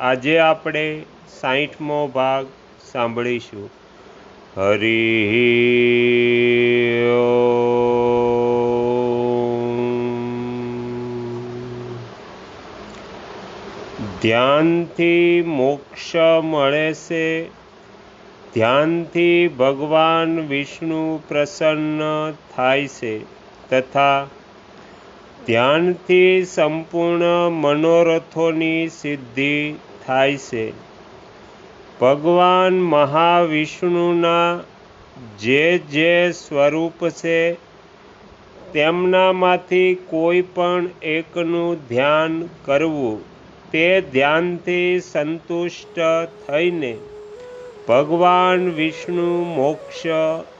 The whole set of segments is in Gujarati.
આજે આપણે સાહીઠમો ભાગ સાંભળીશું. હરિ ધ્યાનથી મોક્ષ મળે છે. ધ્યાનથી ભગવાન વિષ્ણુ પ્રસન્ન થાય છે તથા ધ્યાનથી સંપૂર્ણ મનોરથોની સિદ્ધિ થાય છે. ભગવાન મહાવિષ્ણુના જે જે સ્વરૂપ છે, તેમનામાંથી કોઈ પણ એકનું ધ્યાન કરવું, તે ધ્યાનથી સંતુષ્ટ થઈને ભગવાન વિષ્ણુ મોક્ષ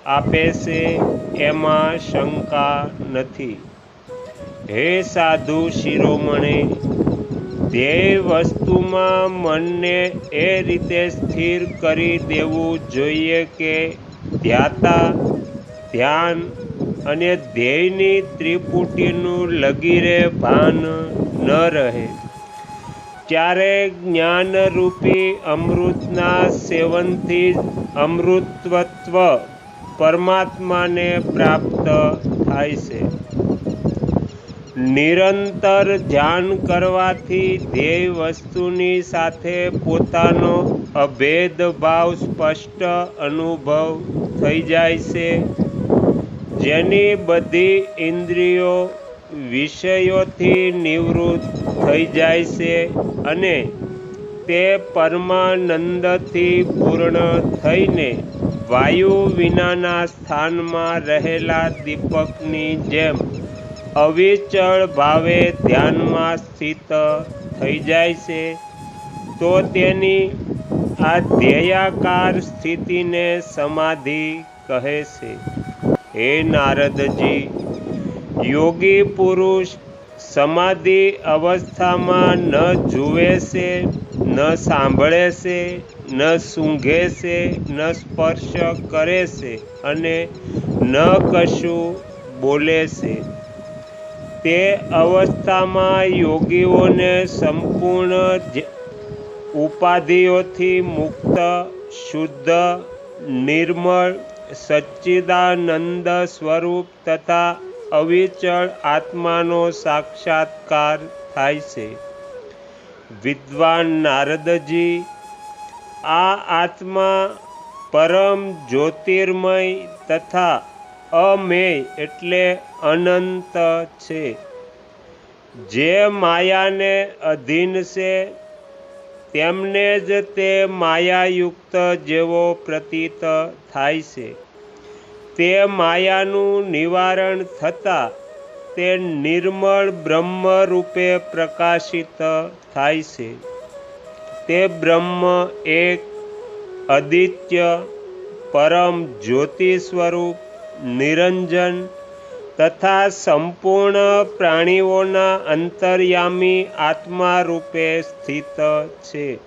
આપે છે એમાં શંકા નથી. હે સાધુ શિરોમણી ધ્યેય વસ્તુમાં મનને એ રીતે સ્થિર કરી દેવું જોઈએ કે ધ્યાતા, ધ્યાન અને ધ્યેયની ત્રિપુટીનું લગીરે ભાન ન રહે. ત્યારે જ્ઞાનરૂપી અમૃતના સેવનથી અમૃતત્વ પરમાત્માને પ્રાપ્ત થાય છે? નિરંતર ધ્યાન કરવાથી ધ્યેય વસ્તુની સાથે પોતાનો અભેદ ભાવ સ્પષ્ટ અનુભવ થઈ જાય છે. જેની બધી ઇન્દ્રિયો વિષયોથી નિવૃત્ત થઈ જાય છે અને તે પરમાનંદથી પૂર્ણ થઈને વાયુ વિનાના સ્થાનમાં રહેલા દીપકની જેમ અવિચળ ભાવે ધ્યાનમાં સ્થિત થઈ જાય છે, તો તેની આ ધ્યેયાકાર સ્થિતિને સમાધિ કહે છે. હે નારદજી, યોગી પુરુષ સમાધિ અવસ્થામાં ન જુએ છે, ન સાંભળે છે, ન સૂંઘે છે, ન સ્પર્શ કરે છે અને ન કશું બોલે છે. તે અવસ્થામાં યોગીઓને સંપૂર્ણ ઉપાધિઓથી મુક્ત, શુદ્ધ, નિર્મળ, સચ્ચિદાનંદ સ્વરૂપ તથા અવિચળ આત્માનો સાક્ષાત્કાર થાય છે. વિદ્વાન નારદજી, આ આત્મા પરમ જ્યોતિર્મય તથા અમેય એટલે અનંત છે. જે માયાને અધીન છે, તેમને જ તે માયાયુક્ત જેવો પ્રતીત થાય છે. તે માયાનું નિવારણ થતાં તે નિર્મળ બ્રહ્મ રૂપે પ્રકાશિત થાય છે. તે બ્રહ્મ એક અદિત્ય પરમ જ્યોતિ સ્વરૂપ નિરંજન તથા સંપૂર્ણ પ્રાણીઓના અંતર્યામી આત્મા રૂપે સ્થિત છે.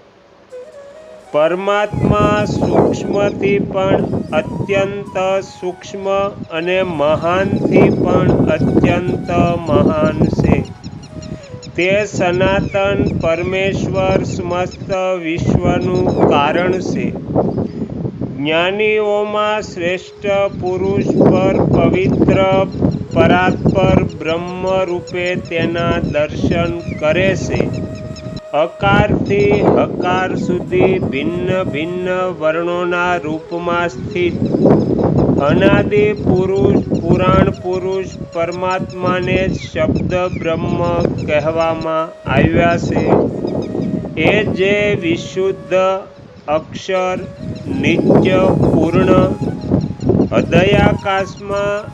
પરમાત્મા સૂક્ષ્મથી પણ અત્યંત સૂક્ષ્મ અને મહાનથી પણ અત્યંત મહાન છે. તે સનાતન પરમેશ્વર સમસ્ત વિશ્વનું કારણ છે. જ્ઞાનીઓમાં શ્રેષ્ઠ પુરુષ પર પવિત્ર, પરાત્પર બ્રહ્મ રૂપે તેના દર્શન કરે છે. અકારથી હકાર સુધી ભિન્ન ભિન્ન વર્ણોના રૂપમાં સ્થિત. અનાદિ પુરુષ, પુરાણ પુરુષ પરમાત્માને શબ્દ બ્રહ્મ કહેવામાં આવ્યા છે. એ જે વિશુદ્ધ અક્ષર નિત્ય પૂર્ણ. હૃદયાકાશમાં,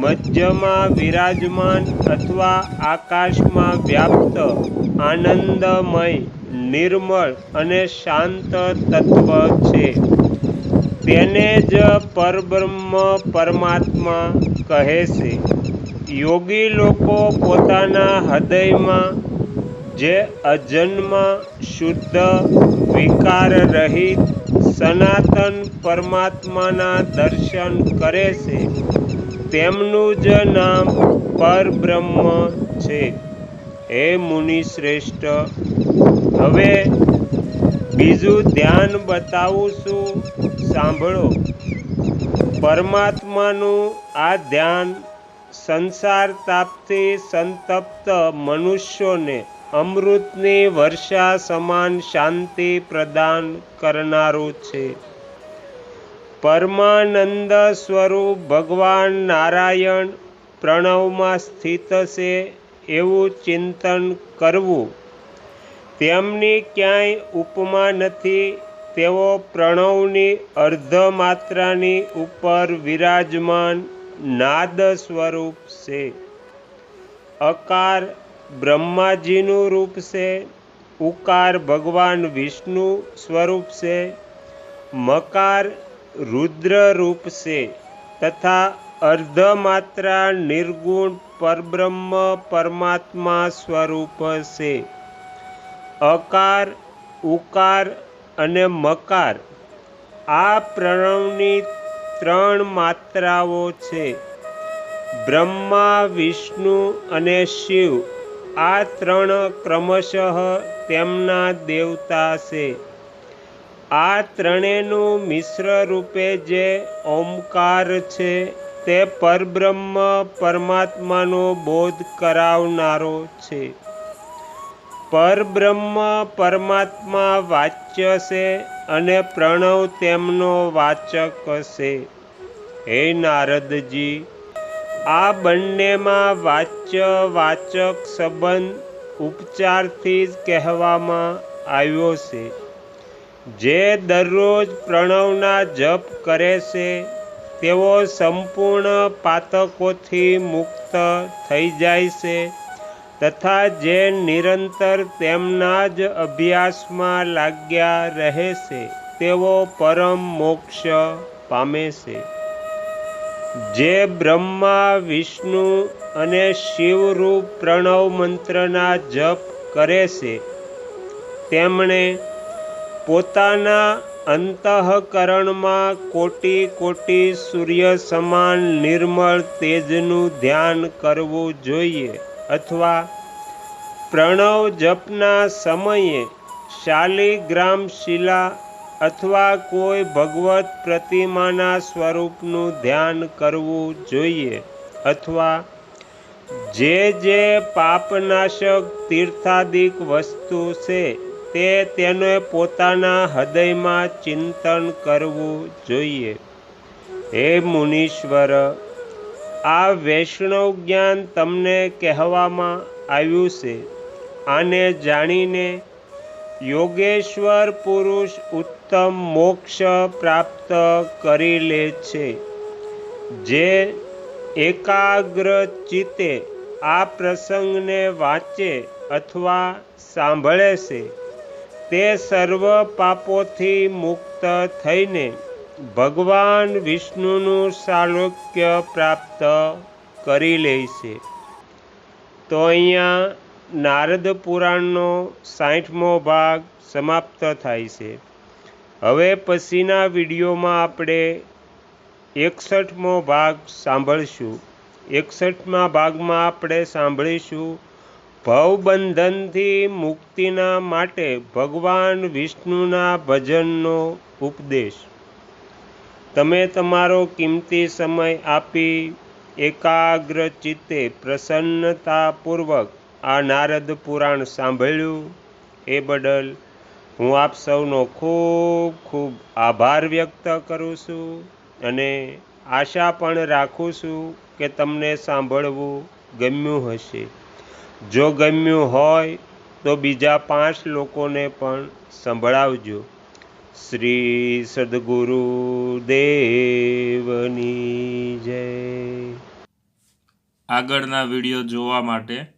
મધ્યમાં વિરાજમાન અથવા આકાશમાં વ્યાપ્ત, આનંદમય, નિર્મળ અને શાંત તત્વ છે. તેને જ પરબ્રહ્મ પરમાત્મા કહે છે. યોગી લોકો પોતાના હૃદયમાં જે અજન્મ, શુદ્ધ વિકાર રહિત સનાતન પરમાત્માના દર્શન કરે છે. તેમનું જ નામ પરબ્રહ્મ છે. હે મુનિ શ્રેષ્ઠ હવે બીજું ધ્યાન બતાવું છું. સાંભળો. પરમાત્માનું આ ધ્યાન સંસાર તાપથી સંતપ્ત મનુષ્યોને અમૃતની વર્ષા સમાન શાંતિ પ્રદાન કરનારું છે. પરમાનંદ સ્વરૂપ ભગવાન નારાયણ પ્રણવમાં સ્થિત છે એવું ચિંતન કરવું. તેમની ક્યાંય ઉપમા નથી, તેઓ પ્રણવની અર્ધ માત્રાની ઉપર વિરાજમાન નાદ સ્વરૂપ છે. અકાર બ્રહ્માજીનું રૂપ છે, ઉકાર ભગવાન વિષ્ણુ સ્વરૂપ છે, મકાર રુદ્ર રૂપ છે, તથા અર્ધમાત્રા નિર્ગુણ પરબ્રહ્મ પરમાત્મા સ્વરૂપ છે. અકાર, ઉકાર અને મકાર આ પ્રણવની ત્રણ માત્રાઓ છે. બ્રહ્મા, વિષ્ણુ અને શિવ આ ત્રણ ક્રમશઃ તેમના દેવતા છે. આ ત્રણેયનું મિશ્ર રૂપે જે ઓમકાર છે, તે પરબ્રહ્મ પરમાત્માનો બોધ કરાવનારો છે. પરબ્રહ્મ પરમાત્મા વાચ્ય છે અને પ્રણવ તેમનો વાચક છે. હે નારદજી આ બંનેમાં વાચ્ય, વાચક સંબંધ ઉપચારથી જ કહેવામાં આવ્યો છે. જે દરરોજ પ્રણવના જપ કરે છે, તેઓ સંપૂર્ણ પાતકોથી મુક્ત થઈ જાય છે તથા જે નિરંતર તેમના જ અભ્યાસમાં લાગ્યા રહે છે, તેઓ પરમ મોક્ષ પામે છે. જે બ્રહ્મા, વિષ્ણુ અને શિવરૂપ પ્રણવ મંત્રના જપ કરે છે, તેમણે પોતાના અંતઃકરણમાં કોટી કોટી સૂર્ય સમાન નિર્મળ તેજનું ધ્યાન કરવું જોઈએ અથવા પ્રણવ જપના સમયે શાલિગ્રામ શિલા અથવા કોઈ ભગવત પ્રતિમાના સ્વરૂપનું ધ્યાન કરવું જોઈએ અથવા જે જે પાપનાશક તીર્થાદિક વસ્તુ છે, તે તેને પોતાના હૃદયમાં ચિંતન કરવું જોઈએ. હે મુનીશ્વર, આ વૈષ્ણવ જ્ઞાન તમને કહેવામાં આવ્યું છે. આને જાણીને યોગેશ્વર પુરુષ ઉત્તમ મોક્ષ પ્રાપ્ત કરી લે છે. જે એકાગ્ર ચિત્તે આ પ્રસંગને વાંચે અથવા સાંભળે છે, તે સર્વ પાપોથી મુક્ત થઈને ભગવાન વિષ્ણુનું સાલોક્ય પ્રાપ્ત કરી લે છે. તો અહીંયા નારદ પુરાણનો સાઠમો ભાગ સમાપ્ત થાય છે. હવે પછીના વિડીયોમાં આપણે એકસઠમો ભાગ સાંભળશું. એકસઠમા ભાગમાં આપણે સાંભળીશું, ભવબંધનથી મુક્તિના માટે ભગવાન વિષ્ણુના ભજનનો ઉપદેશ. તમે તમારો કિંમતી સમય આપી એકાગ્ર ચિત્તે પ્રસન્નતાપૂર્વક આ નારદ પુરાણ સાંભળ્યું એ બદલ હું આપ સૌનો ખૂબ ખૂબ આભાર વ્યક્ત કરું છું અને આશા પણ રાખું છું કે તમને સાંભળવું ગમ્યું હશે. જો ગમ્યું હોય તો બીજા પાંચ લોકોને પણ સંભળાવજો. શ્રી સદગુરુ દેવની જય. આગળના વીડિયો જોવા માટે